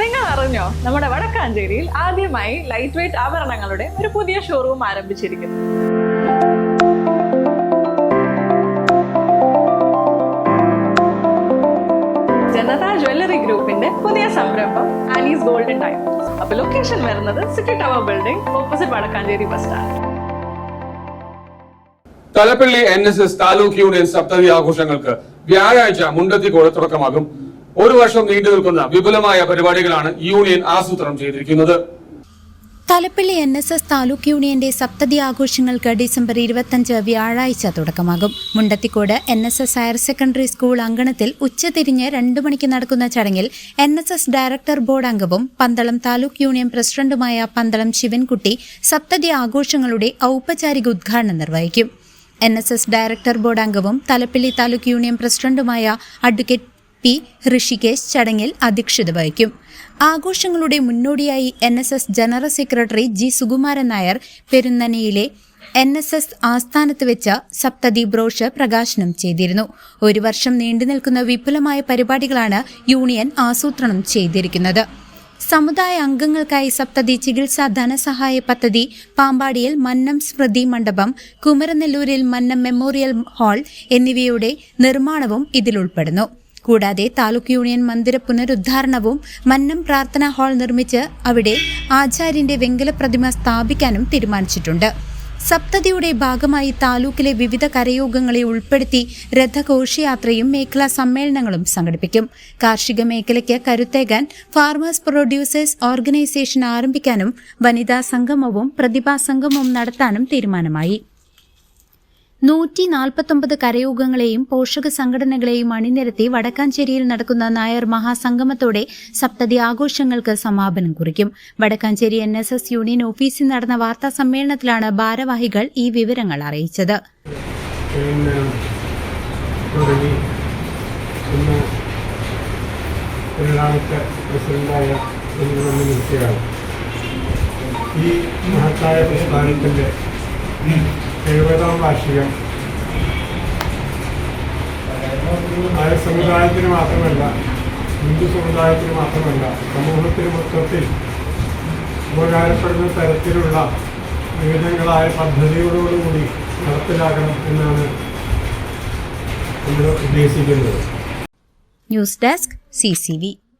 നിങ്ങൾ അറിഞ്ഞോ നമ്മുടെ വടക്കാഞ്ചേരിയിൽ ആദ്യമായി ലൈറ്റ് വെയിറ്റ് ആഭരണങ്ങളുടെ ഒരു പുതിയ ഷോറൂം ആരംഭിച്ചിരിക്കുന്നു. ജനത ജ്വല്ലറി ഗ്രൂപ്പിന്റെ പുതിയ സംരംഭം ആനീസ് ഗോൾഡൻ ടൈം അപ്പൊ ലൊക്കേഷൻ വരുന്നത് City Tower building opposite Vadakkanchery bus stand Thalappilly N S S taluk union സപ്തതി ആഘോഷങ്ങൾക്ക് വ്യാഴാഴ്ച മുണ്ടത്തിക്കോട് തുടക്കമാകും. ഒരു വർഷം നീണ്ടു നിൽക്കുന്ന വിപുലമായ പരിപാടികളാണ് യൂണിയൻ ആസൂത്രണം ചെയ്തിരിക്കുന്നത്. Thalappilly N S S taluk യൂണിയന്റെ സപ്തതി ആഘോഷങ്ങൾക്ക് ഡിസംബർ ഇരുപത്തഞ്ച് വ്യാഴാഴ്ച തുടക്കമാകും. Mundathikode N S S higher secondary school അങ്കണത്തിൽ ഉച്ചതിരിഞ്ഞ് രണ്ടു മണിക്ക് നടക്കുന്ന ചടങ്ങിൽ N S S director board അംഗവും പന്തളം താലൂക്ക് യൂണിയൻ പ്രസിഡന്റുമായ പന്തളം ശിവൻകുട്ടി സപ്തതി ആഘോഷങ്ങളുടെ ഔപചാരിക ഉദ്ഘാടനം നിർവഹിക്കും. N S S director board അംഗവും തലപ്പള്ളി താലൂക്ക് യൂണിയൻ പ്രസിഡന്റുമായ അഡ്വക്കേറ്റ് പി ഋഷികേശ് ചടങ്ങിൽ അധ്യക്ഷത വഹിക്കും. ആഘോഷങ്ങളുടെ മുന്നോടിയായി N S S general secretary G Sukumaran Nair പെരുന്നനയിലെ N S S ആസ്ഥാനത്ത് വെച്ച സപ്തതി ബ്രോഷ് പ്രകാശനം ചെയ്തിരുന്നു. ഒരു വർഷം നീണ്ടു നിൽക്കുന്ന വിപുലമായ പരിപാടികളാണ് യൂണിയൻ ആസൂത്രണം ചെയ്തിരിക്കുന്നത്. സമുദായ അംഗങ്ങൾക്കായി സപ്തതി ചികിത്സാ ധനസഹായ പദ്ധതി പാമ്പാടിയിൽ മന്നം സ്മൃതി മണ്ഡപം കുമരനെല്ലൂരിൽ മന്നം മെമ്മോറിയൽ ഹാൾ എന്നിവയുടെ നിർമ്മാണവും ഇതിലുൾപ്പെടുന്നു. കൂടാതെ താലൂക്ക് യൂണിയൻ മന്ദിര പുനരുദ്ധാരണവും മന്നം പ്രാർത്ഥനാ ഹാൾ നിർമ്മിച്ച് അവിടെ ആചാര്യന്റെ വെങ്കല പ്രതിമ സ്ഥാപിക്കാനും തീരുമാനിച്ചിട്ടുണ്ട്. സപ്തതിയുടെ ഭാഗമായി താലൂക്കിലെ വിവിധ കരയോഗങ്ങളെ ഉൾപ്പെടുത്തി രഥഘോഷയാത്രയും മേഖലാ സമ്മേളനങ്ങളും സംഘടിപ്പിക്കും. കാർഷിക മേഖലയ്ക്ക് കരുത്തേകാൻ ഫാർമേഴ്സ് പ്രൊഡ്യൂസേഴ്സ് ഓർഗനൈസേഷൻ ആരംഭിക്കാനും വനിതാ സംഗമവും പ്രതിഭാ സംഗമവും നടത്താനും തീരുമാനമായി. നൂറ്റി നാൽപ്പത്തൊമ്പത് കരയോഗങ്ങളെയും പോഷക സംഘടനകളെയും അണിനിരത്തി വടക്കാഞ്ചേരിയിൽ നടക്കുന്ന നായർ മഹാസംഗമത്തോടെ സപ്തതി ആഘോഷങ്ങൾക്ക് സമാപനം കുറിക്കും. Vadakkanchery N S S union ഓഫീസിൽ നടന്ന വാർത്താ സമ്മേളനത്തിലാണ് ഭാരവാഹികൾ ഈ വിവരങ്ങൾ അറിയിച്ചത്. ഈ മഹത്തായ എഴുപതാം വാർഷികം. ആയ സമുദായത്തിന് മാത്രമല്ല ഹിന്ദു സമുദായത്തിന് മാത്രമല്ല സമൂഹത്തിന് മൊത്തത്തിൽ ഉപകാരപ്പെടുന്ന തരത്തിലുള്ള വിവിധങ്ങളായ പദ്ധതികളോടുകൂടി നടപ്പിലാക്കണം എന്നാണ് നമ്മൾ ഉദ്ദേശിക്കുന്നത്. News desk C